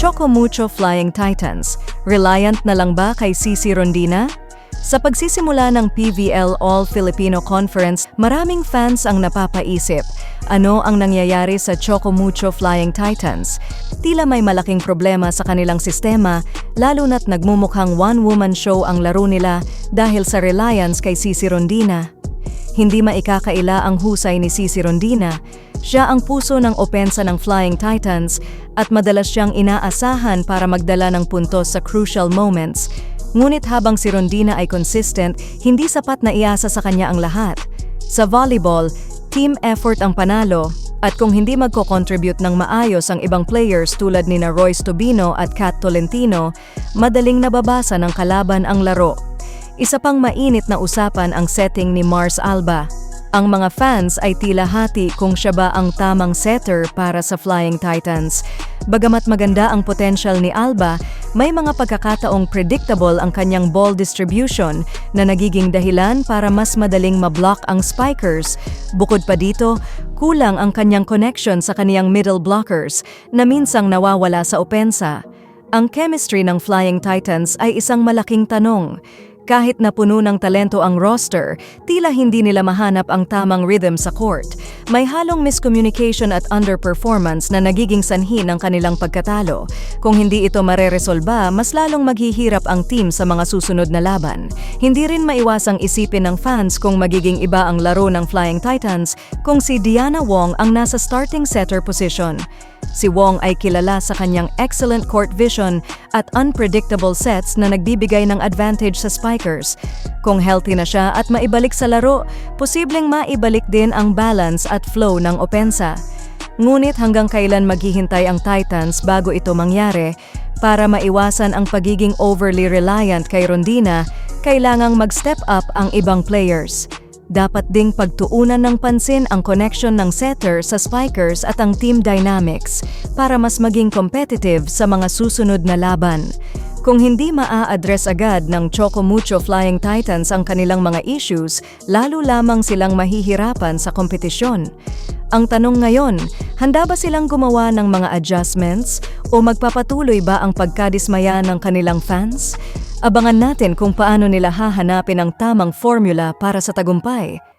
Choco Mucho Flying Titans, reliant na lang ba kay Cici Rondina? Sa pagsisimula ng PVL All Filipino Conference, maraming fans ang napapaisip. Ano ang nangyayari sa Choco Mucho Flying Titans? Tila may malaking problema sa kanilang sistema, lalo na't nagmumukhang one-woman show ang laro nila dahil sa reliance kay Cici Rondina. Hindi maikakaila ang husay ni Cici Rondina. Siya ang puso ng opensa ng Flying Titans at madalas siyang inaasahan para magdala ng puntos sa crucial moments. Ngunit habang si Rondina ay consistent, hindi sapat na iasa sa kanya ang lahat. Sa volleyball, team effort ang panalo at kung hindi magko-contribute ng maayos ang ibang players tulad ni na Royce Tobino at Kat Tolentino, madaling nababasa ng kalaban ang laro. Isa pang mainit na usapan ang setting ni Mars Alba. Ang mga fans ay tila hati kung siya ba ang tamang setter para sa Flying Titans. Bagamat maganda ang potential ni Alba, may mga pagkakataong predictable ang kanyang ball distribution na nagiging dahilan para mas madaling mablock ang spikers. Bukod pa dito, kulang ang kanyang connection sa kaniyang middle blockers na minsang nawawala sa opensa. Ang chemistry ng Flying Titans ay isang malaking tanong. Kahit na puno ng talento ang roster, tila hindi nila mahanap ang tamang rhythm sa court. May halong miscommunication at underperformance na nagiging sanhi ng kanilang pagkatalo. Kung hindi ito mareresolba, mas lalong maghihirap ang team sa mga susunod na laban. Hindi rin maiwasang isipin ng fans kung magiging iba ang laro ng Flying Titans kung si Diana Wong ang nasa starting setter position. Si Wong ay kilala sa kanyang excellent court vision at unpredictable sets na nagbibigay ng advantage sa spikers. Kung healthy na siya at maibalik sa laro, posibleng maibalik din ang balance at flow ng opensa. Ngunit hanggang kailan maghihintay ang Titans bago ito mangyari, para maiwasan ang pagiging overly reliant kay Rondina, kailangang mag-step up ang ibang players. Dapat ding pagtuunan ng pansin ang connection ng setter sa spikers at ang team dynamics para mas maging competitive sa mga susunod na laban. Kung hindi maa-address agad ng Choco Mucho Flying Titans ang kanilang mga issues, lalo lamang silang mahihirapan sa kompetisyon. Ang tanong ngayon, handa ba silang gumawa ng mga adjustments o magpapatuloy ba ang pagkadismaya ng kanilang fans? Abangan natin kung paano nila hahanapin ang tamang formula para sa tagumpay.